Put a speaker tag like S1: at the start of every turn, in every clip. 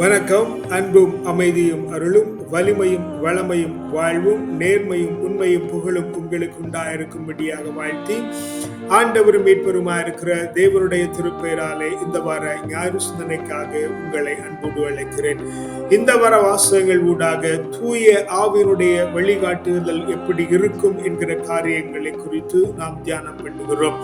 S1: வணக்கம் அன்பும் அமைதியும் அருளும் வலிமையும் வளமையும் வாழ்வும் நேர்மையும் உண்மையும் புகழும் உங்களுக்கு உண்டாயிருக்கும்படியாக வாழ்த்தி ஆண்டவரும் மீட்பெருமா இருக்கிற தேவருடைய திருப்பெயராலே இந்த வார ஞாயிறு சிந்தனைக்காக உங்களை அன்போடு அழைக்கிறேன். இந்த வர வாசகங்கள் ஊடாக தூய ஆவியினுடைய வழிகாட்டுதல் எப்படி இருக்கும் என்கிற காரியங்களை குறித்து நாம் தியானம் பண்ணுகிறோம்.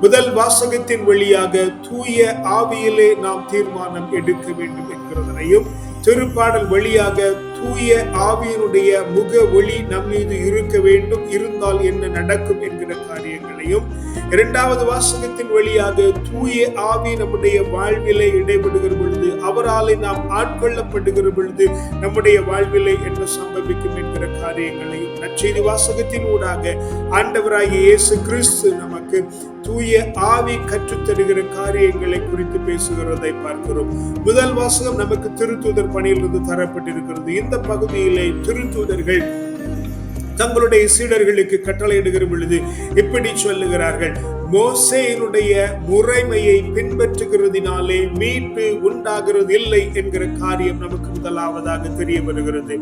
S1: முதல் வாசகத்தின் வழியாக தூய ஆவியிலே நாம் தீர்மானம் எடுக்க வேண்டும் என்கிறதனையும் திருப்பாடல் வழியாக தூய ஆவியினுடைய முக ஒளி நம் மீது இருக்க வேண்டும் இருந்தால் என்ன நடக்கும் என்கிற காரியங்களையும் இரண்டாவது வாசகத்தின் வழியாக தூய ஆவி நம்முடைய வாழ்விலை இடைபடுகிற பொழுது அவராலே நாம் ஆட்கொள்ளப்படுகிற பொழுது நம்முடைய வாழ்விலை என்ன சம்பவிக்கும் என்கிற காரியங்களையும் நற்செய்தி வாசகத்தின் ஊடாக ஆண்டவராகிய இயேசு கிறிஸ்து நமக்கு தூய ஆவி கற்றுத்தருகிற காரியங்களை குறித்து பேசுகிறதை பார்க்கிறோம். முதல் வாசகம் நமக்கு திருத்தூதர் பணியிலிருந்து தரப்பட்டிருக்கிறது. இந்த பகுதியிலே திருத்தூதர்கள் தங்களுடைய சீடர்களுக்கு கட்டளையிடுகிற பொழுது இப்படி சொல்லுகிறார்கள் மோசையினுடைய முறைமையை பின்பற்றுகிறதினாலே மீட்பு உண்டாகிறது இல்லை என்கிற காரியம் நமக்கு முதலாவதாக தெரிய வருகிறது.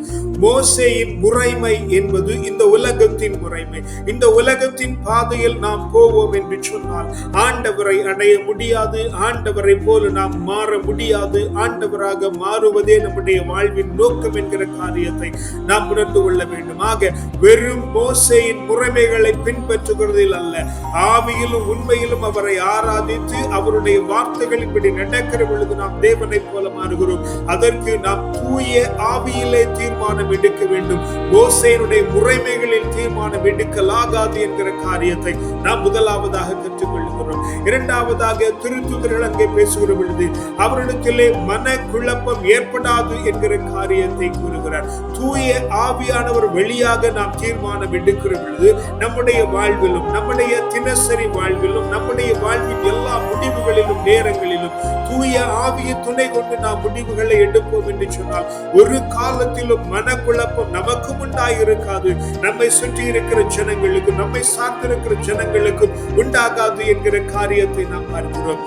S1: மோசேயின் முறைமை என்பது இந்த உலகத்தின் முறைமை. இந்த உலகத்தின் பாதையில் நாம் போவோம் என்று சொன்னால் ஆண்டவரை அடைய முடியாது ஆண்டவரை போல நாம் மாற முடியாது ஆண்டவராக மாறுவதே நம்முடைய வாழ்வின் நோக்கம் என்கிற காரியத்தை நாம் உணர்ந்து கொள்ள வேண்டும். ஆக வெறும் மோசையின் முறைமைகளை பின்பற்றுகிறதில் அல்ல ஆவியிலும் உண்மையிலும் அவரை ஆராதித்து அவருடைய வார்த்தைகள் இப்படி நடக்கிற பொழுது நாம் தேவனை போல மாறுகிறோம். அதற்கு நாம் தூய ஆவியிலே தீர்மானம் எடுக்க வேண்டும். மோசையினுடைய முறைமைகளில் தீர்மானம் எடுக்கலாகாது என்கிற காரியத்தை நாம் முதலாவதாக கற்றுக்கொள்கிறோம். இரண்டாவதாக திருத்துதர்கள் அங்கே பேசுகிற பொழுது அவர்களுக்கிலே மன குழப்பம் ஏற்படாது என்கிற காரியத்தை கூறுகிறார். தூய ஆவியானவர் வெளியாக நாம் தீர்மானம் எடுக்கிற பொழுது நம்முடைய வாழ்விலும் நம்முடைய தினசரி வாழ்விலும் நம்முடைய வாழ்வின் எல்லா முடிவுகளிலும் நேரங்களிலும் தூய ஆவிய துணை கொண்டு நாம் முடிவுகளை எடுப்போம் என்று சொன்னால் ஒரு காலத்திலும் மனக்குழப்பம் நமக்கும் உண்டாயிருக்காது. நம்மை சுற்றி இருக்கிற ஜனங்களுக்கும் நம்மை சார்ந்திருக்கிற ஜனங்களுக்கும் உண்டாகாது என்கிற காரியத்தை நாம் பார்க்கிறோம்.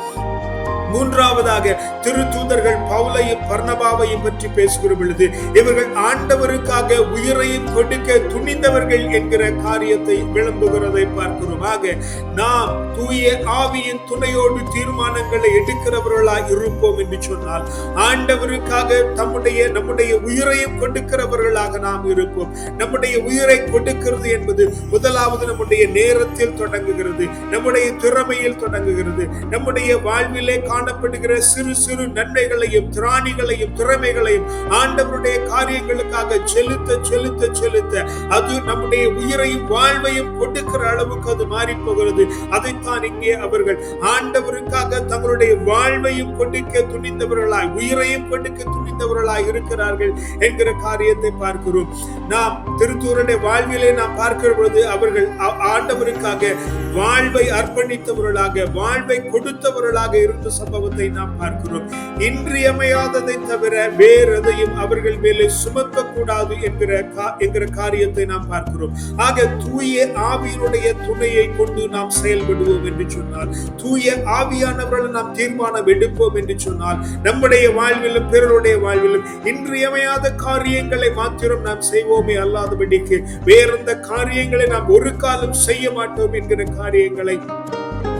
S1: மூன்றாவதாக திருத்தூதர்கள் பவுலையும் பர்ணபாவையும் பற்றி பேசுகிற பொழுது இவர்கள் ஆண்டவருக்காக உயிரையும் கொடுக்க துணிந்தவர்கள் என்கிற காரியத்தை விளம்புகிறதை பார்க்கிறோமாக. நாம் தூய ஆவியின் துணையோடு தீர்மானங்களை எடுக்கிறவர்களாய் இருப்போம் என்று சொன்னால் ஆண்டவருக்காக தம்முடைய நம்முடைய உயிரையும் கொடுக்கிறவர்களாக நாம் இருப்போம். நம்முடைய உயிரை கொடுக்கிறது என்பது முதலாவது நம்முடைய நேரத்தில் தொடங்குகிறது நம்முடைய திறமையில் தொடங்குகிறது நம்முடைய வாழ்விலே காணப்படுகிற சிறு சிறு நன்மைகளையும் திராணிகளையும் திறமைகளையும் ஆண்டவருடைய காரியங்களுக்காக செலுத்த செலுத்த செலுத்த அது நம்முடைய உயிரையும் வாழ்வையும் கொடுக்கிற அளவுக்கு அது மாறி போகிறது அதைத்தான் இங்கே அவர்கள் ஆண்டவருக்காக தங்களுடைய வாழ்வையும் கொடுக்க துணிந்தவர்களாய் உயிரையும் கொடுக்க துணிந்தவர்களாய் இருக்கிறார்கள் என்கிற காரியத்தை பார்க்கிறோம். நாம் திருத்தூருடைய வாழ்விலே நாம் பார்க்கிற பொழுது அவர்கள் ஆண்டவருக்காக வாழ்வை அர்ப்பணித்தவர்களாக வாழ்வை கொடுத்தவர்களாக இருந்து சம்பவத்தை நாம் பார்க்கிறோம். இன்றியமையாததை தவிர வேறதையும் அவர்கள் மேலே சுமத்த கூடாது என்கிற என்கிற காரியத்தை நாம் பார்க்கிறோம். ஆக தூய ஆவியினுடைய துணையை கொண்டு நாம் செயல்படுவோம் என்று சொன்னால் தூய ஆவியானவர்கள் நாம் தீர்மானம் எடுப்போம் என்று சொன்னால் நம்முடைய வாழ்விலும் பிறருடைய வாழ்விலும் இன்றியமையாத காரியங்களை மாத்திரம் நாம் செய்வோமே அல்லாதபடிக்கு வேறெந்த காரியங்களை நாம் ஒரு காலம் செய்ய மாட்டோம் என்கிற காரியங்களை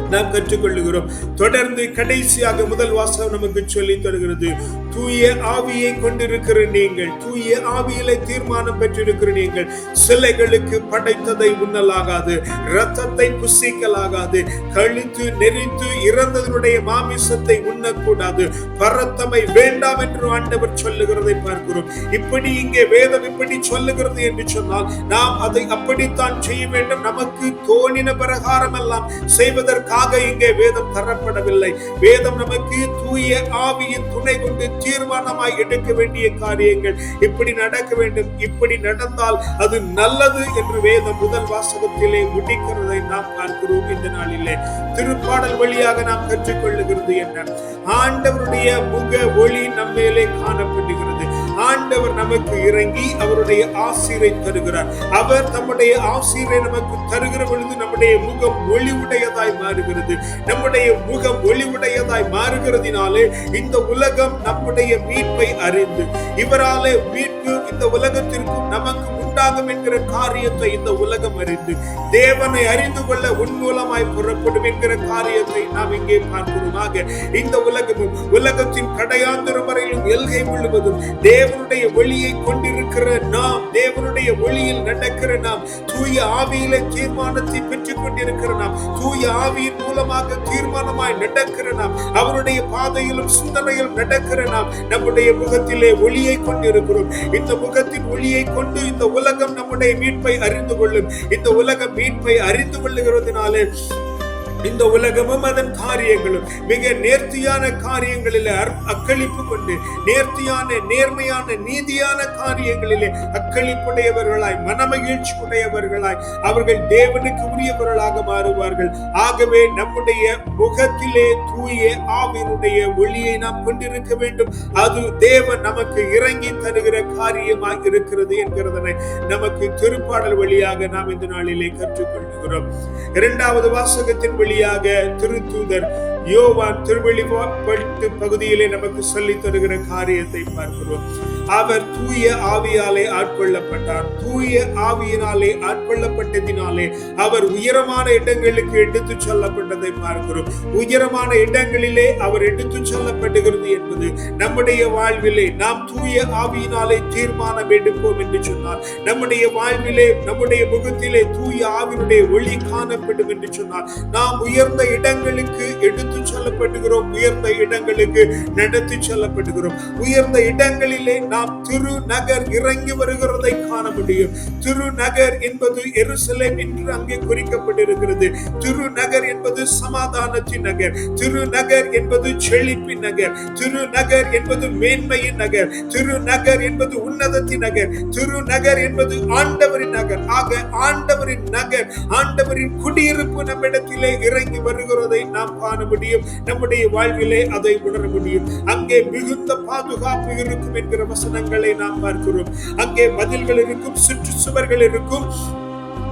S1: நாம் கற்றுக்கொள்ளுகிறோம் தொடர்ந்து கடைசியாக முதல் வாசகம் நமக்கு சொல்லி தருகிறது. தூய ஆவியை கொண்டிருக்கிற நீங்கள் தூய ஆவியிலே தீர்மானம் பெற்றிருக்கிற நீங்கள் சிலைகளுக்கு படைத்ததை உண்ணலாகாது ரத்தத்தை புசிக்கலாகாது கழித்து நெறித்து இறந்ததனுடைய மாமிசத்தை உண்ணக்கூடாது. பரத்தமை வேண்டாம் என்று ஆண்டவர் சொல்லுகிறதை பார்க்கிறோம். இப்படி இங்கே வேதம் இப்படி சொல்லுகிறது என்று சொன்னால் நாம் அதை அப்படித்தான் செய்ய வேண்டும். நமக்கு தோணின பிரகாரம் எல்லாம் செய்வதற்காக இங்கே வேதம் தரப்படவில்லை. வேதம் நமக்கு தூய ஆவியின் துணை கொண்டு தீர்மானமாய் எடுக்க வேண்டிய காரியங்கள் இப்படி நடக்க வேண்டும் இப்படி நடந்தால் அது நல்லது என்று வேதம் முதல் வாசகத்திலே முடிக்கிறதை நாம் பார்க்கிறோம் இந்த நாளிலே. திருப்பாடல் வழியாக நாம் கற்றுக்கொள்ளுகிறது என்ன? ஆண்டவருடைய முக ஒளி நம்மேலே காணப்படுகிறது. ஆண்டவர் நமக்கு இறங்கி அவருடைய ஆசீரை தருகிறார். அவர் தம்முடைய ஆசீரை நமக்கு தருகிற பொழுது நம்முடைய முகம் ஒளிவுடையதாய் மாறுகிறது. நம்முடைய முகம் ஒளிவுடையதாய் மாறுகிறதுனாலே இந்த உலகம் நம்முடைய மீட்பை அறிந்து இவராலே மீட்பு இந்த உலகத்திற்கும் நமக்கு உண்டாகும் என்கிற காரியத்தை இந்த உலகம் அறிந்து தேவனை அறிந்து கொள்ள உன் மூலமாய் புறப்படும் என்கிற காரியத்தை நாம் இங்கே பார்க்கிறோமாக இந்த உலகமும் உலகத்தின் கடையாந்திரம் வரையிலும் எல்கை முழுவதும் தேவனுடைய ஒளியை கொண்டிருக்கிற நாம் தேவனுடைய ஒளியில் நடக்கிற நாம் தூய ஆவியில தீர்மானத்தை பெற்றுக் கொண்டிருக்கிற நாம் தூய ஆவியின் மூலமாக தீர்மானமாய் நடக்கிற நாம் அவருடைய பாதையிலும் சிந்தனையிலும் நடக்கிற நாம் நம்முடைய முகத்திலே ஒளியை கொண்டிருக்கிறோம். இந்த முகத்தின் ஒளியை கொண்டு இந்த உலகம் நம்முடைய மீட்பை அறிந்து கொள்ளும். இந்த உலகம் மீட்பை அறிந்து கொள்ளுகிறதுனால இந்த உலகமும் அதன் காரியங்களும் மிக நேர்த்தியான காரியங்களிலே அக்களிப்பு கொண்டு நேர்த்தியான நேர்மையான நீதியான காரியங்களிலே அக்களிப்புடையவர்களாய் மனமகிழ்ச்சி உடையவர்களாய் அவர்கள் தேவனுக்கு உரியவர்களாக மாறுவார்கள். ஆகவே நம்முடைய முகத்திலே தூய ஆவினுடைய ஒளியை நாம் கொண்டிருக்க வேண்டும். அது தேவன் நமக்கு இறங்கி தருகிற காரியமாக இருக்கிறது என்கிறதனை நமக்கு திருப்பாடல் வழியாக நாம் இந்த நாளிலே கற்றுக்கொள்கிறோம். இரண்டாவது வாசகத்தின் வழியாக திருத்தூதர் யோவான் திருவெளிப்பட்டு பகுதியிலே நமக்கு சொல்லி தருகிற காரியத்தை பார்க்கிறோம். அவர் தூய ஆவியாலே ஆட்கொள்ளப்பட்டார். தூய ஆவியினாலே ஆட்கொள்ளப்பட்டதினாலே அவர் உயரமான இடங்களுக்கு எடுத்துச் செல்லப்பட்டதை பார்க்கிறோம். உயரமான இடங்களிலே அவர் எடுத்துச் செல்லப்படுகிறது என்பது நம்முடைய வாழ்விலே நாம் தூய ஆவியினாலே தீர்மானம் எடுப்போம் என்று சொன்னார் நம்முடைய வாழ்விலே நம்முடைய முகத்திலே தூய ஆவியினுடைய ஒளி காணப்படும் என்று சொன்னார் நாம் உயர்ந்த இடங்களுக்கு எடுத்து எடுத்துச் செல்லப்படுகிறோம் உயர்ந்த இடங்களுக்கு நடத்தி செல்லப்படுகிறோம் உயர்ந்த இடங்களிலே நாம் திருநகர் இறங்கி வருகிறதை காண முடியும். திருநகர் என்பது எருசலேம் என்று அங்கே குறிக்கப்பட்டிருக்கிறது. திருநகர் என்பது சமாதானத்தின் நகர். திருநகர் என்பது செழிப்பின் நகர். திருநகர் என்பது மேன்மையின் நகர். திருநகர் என்பது உன்னதத்தின் நகர். திருநகர் என்பது ஆண்டவரின் நகர். ஆக ஆண்டவரின் நகர் ஆண்டவரின் குடியிருப்பு நம்மிடத்திலே இறங்கி வருகிறதை நாம் காண முடியும். நம்முடைய வாழ்விலே அதை உணர முடியும். அங்கே மிகுந்த பாதுகாப்பு இருக்கும் என்கிற வசனங்களை நாம் பார்க்கிறோம். அங்கே பதில்கள் இருக்கும் சுற்று சுவர்கள் இருக்கும்.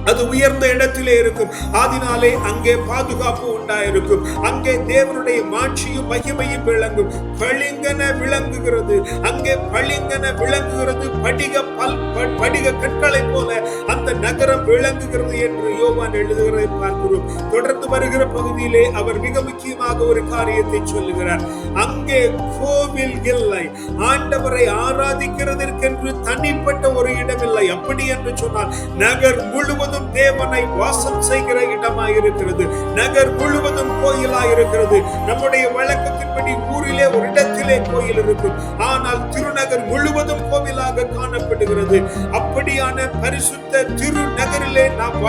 S1: அது உயர்ந்த இடத்திலே இருக்கும். அதனாலே அங்கே பாதுகாப்பு உண்டாயிருக்கும். அங்கே தேவனுடைய மாட்சியும் மகிமையும் விளங்கும். பளிங்கன விளங்குகிறது. அங்கே பளிங்கன விளங்குகிறது. படிக பல் படிக கற்களை போல அந்த நகரம் விளங்குகிறது என்று யோவான் எழுதுகிறதை பார்க்கிறோம். தொடர்ந்து வருகிற பகுதியிலே அவர் மிக முக்கியமாக ஒரு காரியத்தை சொல்லுகிறார். அங்கே கோவில் இல்லை. ஆண்டவரை ஆராதிக்கிறதற்கென்று தனிப்பட்ட ஒரு இடமில்லை. அப்படி என்று சொன்னால் நகர் முழுவதும் தேவனை வாசம் செய்கிற இடமாய் இருக்கிறது நகர் முழுவதும் கோயிலாய் இருக்கிறது நம்முடைய வழக்கத்தின்படி ஊரிலே ஒரு இடத்திலே கோயில் இருக்கும் ஆனால் திருநகர் முழுவதும் கோவிலாக காணப்படுகிறது. அப்படியான பரிசுத்த திருநகரிலே நாம்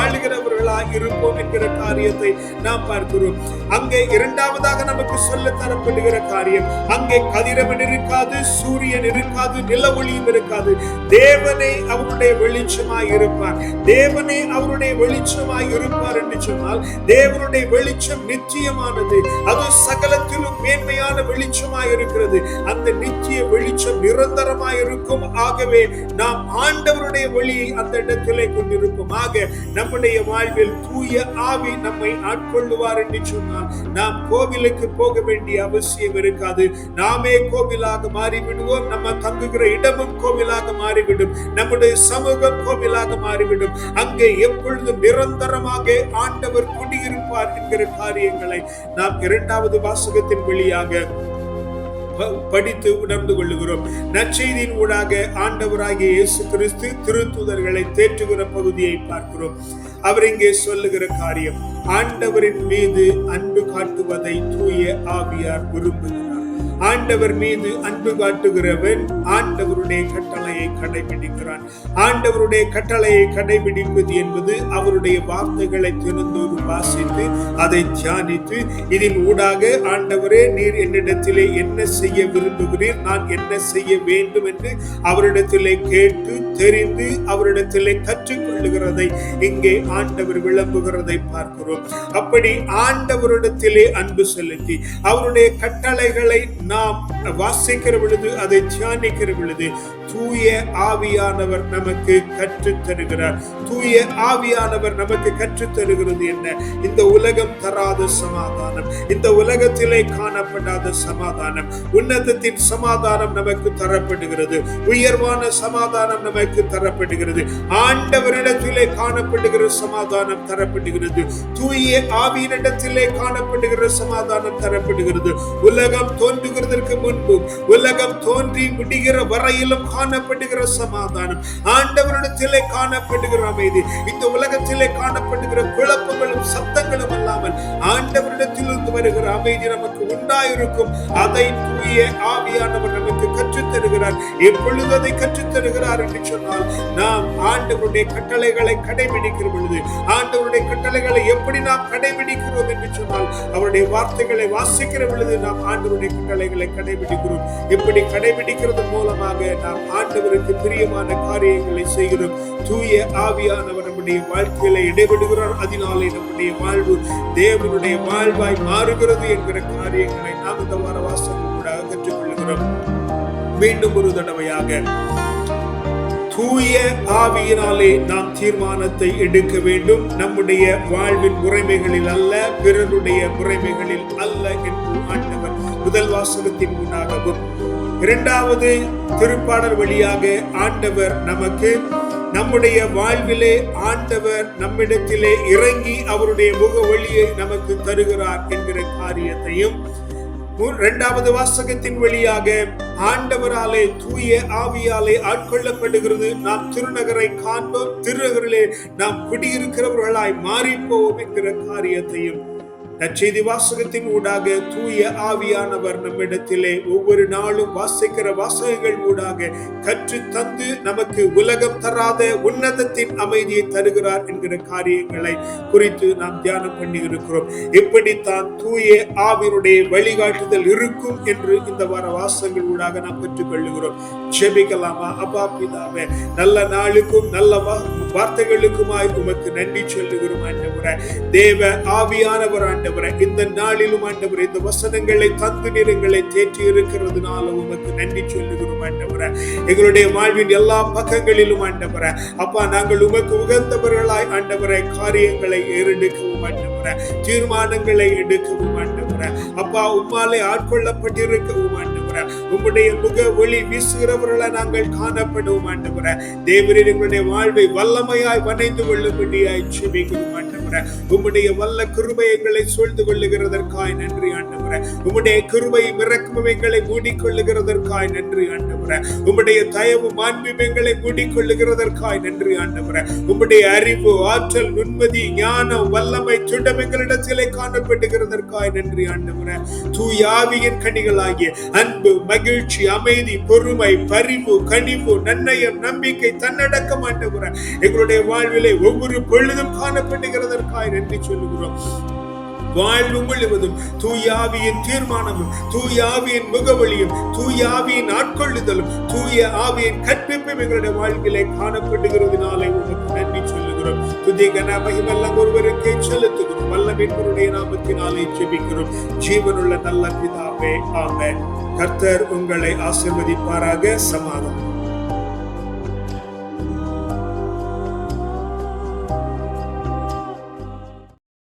S1: வாழ்கிறவர்களாய் இருப்போம் என்கிற காரியத்தை நாம் பார்க்கிறோம். அங்கே இரண்டாவதாக நமக்கு சொல்ல தரப்படுகிற காரியம் அங்கே கதிரவன் இருக்காது சூரியன் இருக்காது நில ஒளியும் இருக்காது. தேவனே அவருடைய வெளிச்சமாய் இருப்பார். தேவனே அவருடைய வெளிச்சமாய் இருப்பார் என்று சொன்னால் தேவனுடைய வெளிச்சம் நிச்சயமானது அது சகலத்திலும் மேன்மையான வெளிச்சமாய் இருக்கிறது. அந்த நித்திய வெளிச்சம் நிரந்தரமாய் இருக்கும். ஆகவே நாம் ஆண்டவருடைய ஒளியை அந்த இடத்திலே கொண்டிருக்கும் ஆக நம்முடைய வாழ் வாழ்வில் தூய ஆவி நம்மை ஆட்கொள்ளுவார் என்று சொன்னால் நாம் கோவிலுக்கு போக வேண்டிய அவசியம் இருக்காது. நாமே கோவிலாக மாறிவிடுவோம். நம்ம தங்குகிற இடமும் கோவிலாக மாறிவிடும். நம்முடைய சமூகம் கோவிலாக மாறிவிடும். அங்கே எப்பொழுதும் நிரந்தரமாக ஆண்டவர் குடியிருப்பார் என்கிற காரியங்களை நாம் இரண்டாவது வாசகத்தின் வழியாக படித்து உணர்ந்து கொள்ளுகிறோம். நற்செய்தியின் ஊடாக ஆண்டவராகிய இயேசு கிறிஸ்து திருத்துதர்களை தேற்றுகிற பகுதியை பார்க்கிறோம். அவர் இங்கே சொல்லுகிற காரியம் ஆண்டவரின் மீது அன்பு காட்டுவதை தூய ஆவியார் விரும்புகிறார். ஆண்டவர் மீது அன்பு காட்டுகிறவன் ஆண்டவருடைய கட்டளையை கடைபிடிக்கிறான். ஆண்டவருடைய கட்டளையை கடைபிடிப்பது என்பது அவருடைய வார்த்தைகளை தினந்தோறும் வாசித்து அதை தியானித்து இதன் ஊடாக ஆண்டவரே நீர் என்னிடத்திலே என்ன செய்ய விரும்புகிறீர் நான் என்ன செய்ய வேண்டும் என்று அவரிடத்திலே கேட்டு தெரிந்து அவரிடத்திலே கற்றுக்கொள்ளுகிறதை இங்கே ஆண்டவர் விளம்புகிறதை பார்க்கிறோம். அப்படி ஆண்டவரிடத்திலே அன்பு செலுத்தி அவருடைய கட்டளைகளை நாம் வாசிக்கிற பொழுது அதை தியானிக்கிற பொழுது தூய ஆவியானவர் நமக்கு கற்றுத் தருகிறார். தூய ஆவியானவர் நமக்கு கற்றுத் தருகிறது என்ன? இந்த உலகம் தராத சமாதானம். இந்த உலகத்திலே காணப்படாத சமாதானம். உன்னதத்தின் சமாதானம் நமக்கு தரப்படுகிறது. உயர்வான சமாதானம் நமக்கு தரப்படுகிறது. ஆண்டவரிடத்திலே காணப்படுகிற சமாதானம் தரப்படுகிறது. தூய ஆவியினிடத்திலே காணப்படுகிற சமாதானம் தரப்படுகிறது. உலகம் தோன்றுகிறதற்கு முன்பு உலகம் தோன்றி முடிகிற வரையிலும் காணப்படுகிற சமாதானம். ஆண்டவரிடத்திலே காணப்படுகிற அமைதி. இந்த உலகத்திலே காணப்படுகிற குழப்பங்களும் சத்தங்களும் அல்லாமல் ஆண்டவரிடத்திலிருந்து வருகிற அமைதி நமக்கு உண்டாயிருக்கும். அதை தூய ஆவியானவர் நமக்கு கற்றுத் தருகிறார் எப்பொழுது அதை கற்றுத் தருகிறார் என்று சொன்னால் நாம் ஆண்டவருடைய கட்டளைகளை கடைபிடிக்கிற பொழுது ஆண்டவருடைய கட்டளைகளை எப்படி நாம் கடைபிடிக்கிறோம் என்று சொன்னால் அவருடைய வார்த்தைகளை வாசிக்கிற பொழுது நாம் ஆண்டவருடைய கட்டளைகளை கடைபிடிக்கிறோம். இப்படி கடைபிடிக்கிறது மூலமாக நாம் ஆண்டவருக்கு பிரியமான காரியங்களை செய்கிறோம். தூய ஆவியானவர் நம்முடைய வாழ்க்கையில இடைபெடுகிறார் அதனாலே நம்முடைய வாழ்வு தேவனுடைய வாழ்வாய் மாறுகிறது என்கிற காரியங்களை நாம் இந்த வார வாசகம் கூட கற்றுக்கொள்கிறோம் மீண்டும் ஒரு தடவையாக. தூய ஆவியினாலே நாம் தீர்மானத்தை எடுக்க வேண்டும். நம்முடைய வாழ்வின் முறைமைகளில் அல்ல பிறருடைய முறைமைகளில் அல்ல என்று ஆண்டவர் முதல் வாசகத்தின் முன்னாகவும் இரண்டாவது திருப்பாடல் வழியாக ஆண்டவர் நமக்கு நம்முடைய வாழ்விலே ஆண்டவர் நம்மிடத்திலே இறங்கி அவருடைய முக ஒளியை நமக்கு தருகிறார் என்கிற காரியத்தையும் இரண்டாவது வாசகத்தின் வழியாக ஆண்டவராலே தூய ஆவியாலே ஆட்கொள்ளப்படுகிறது. நாம் திருநகரை காண்போம் திருநகரிலே நாம் குடியிருக்கிறவர்களாய் மாறிப்போவோம் என்கிற காரியத்தையும் நற்செய்தி வாசகத்தின் ஊடாக தூய ஆவியானவர் நம்மிடத்திலே ஒவ்வொரு நாளும் வாசிக்கிற வாசகங்கள் ஊடாக கற்று தந்து நமக்கு உலகம் தராத உன்னதத்தின் அமைதியை தருகிறார் என்கிற காரியங்களை குறித்து நாம் தியானம் பண்ணி இருக்கிறோம் இப்படித்தான் தூய ஆவினுடைய வழிகாட்டுதல் இருக்கும் என்று இந்த வார வாசகங்கள் ஊடாக நாம் பெற்றுக்கொள்ளுகிறோம் ஜெபிக்கலாமா? அப்பா பிதாவே நல்ல நாளுக்கும் நல்ல வார்த்தைகளுக்குமாய் உமக்கு நன்றி சொல்லுகிறோம் ஆண்டவரே. தேவ ஆவியானவர் ஆண்டவரே இந்த நாளிலும் ஆண்டவரே இந்த வசனங்களை தந்து நிறங்களை தேற்றி இருக்கிறதுனால உமக்கு நன்றி சொல்லுகிறோம் ஆண்டவரே. எங்களுடைய வாழ்வின் எல்லா பக்கங்களிலும் ஆண்டவரே அப்பா நாங்கள் உமக்கு உகந்தவர்களாய் ஆண்டவரே காரியங்களை ஏறெடுக்கவும் ஆண்டவரே தீர்மானங்களை எடுக்கவும் ஆண்டவரே. அப்பா உம்மாலே ஆட்கொள்ளப்பட்டிருக்கவும் ஆண்டவரே. உங்களுடைய முக ஒளி வீசுகிறவர்களை நாங்கள் காணப்படுவோம் ஆண்டவரே. தேவரின் எங்களுடைய வாழ்வை வல்லமையாய் வனைந்து கொள்ளும்படியாய் செபிக்கிறோம் ஆண்டவரே. உம்முடைய வல்ல கிருபை எங்களை சூழ்ந்து கொள்ளுகிறதற்காய் நன்றி ஆண்டவர. உம்முடைய கிருபை இறக்கமும் எங்களை மூடிக்கொள்ளுகிறதற்காய் நன்றி ஆண்டவர. உம்முடைய தயவு மாண்பும் எங்களை மூடிக்கொள்ளுகிறதற்காய் நன்றி ஆண்டவர. உம்முடைய அறிவு ஆற்றல் நுண்மதி ஞானம் வல்லமை சுண்டம் எங்களிடத்திலே காணப்படுகிறதற்காய் நன்றி ஆண்டவர. தூயாவியின் கனிகளாகிய அன்பு மகிழ்ச்சி அமைதி பொறுமை பரிவு கனிவு நன்னயம் நம்பிக்கை தன்னடக்கம் ஆண்டவர. எங்களுடைய வாழ்விலே ஒவ்வொரு பொழுதும் காணப்படுகிறது கொடுத்ததற்காய் நன்றி சொல்லுகிறோம். வாழ்வு முழுவதும் தூயாவியின் தீர்மானமும் தூயாவியின் முகவழியும் தூயாவியின் ஆட்கொள்ளுதலும் தூய ஆவியின் கற்பிப்பும் எங்களுடைய வாழ்விலே காணப்படுகிறதுனாலே உங்களுக்கு நன்றி சொல்லுகிறோம். துதி கன மகிமெல்லாம் ஒருவருக்கே செலுத்துகிறோம். வல்லமைப்பருடைய நாமத்தினாலே ஜெபிக்கிறோம். ஜீவனுள்ள நல்ல பிதாவே ஆமே கர்த்தர் உங்களை ஆசிர்வதிப்பாராக. சமாதானம்.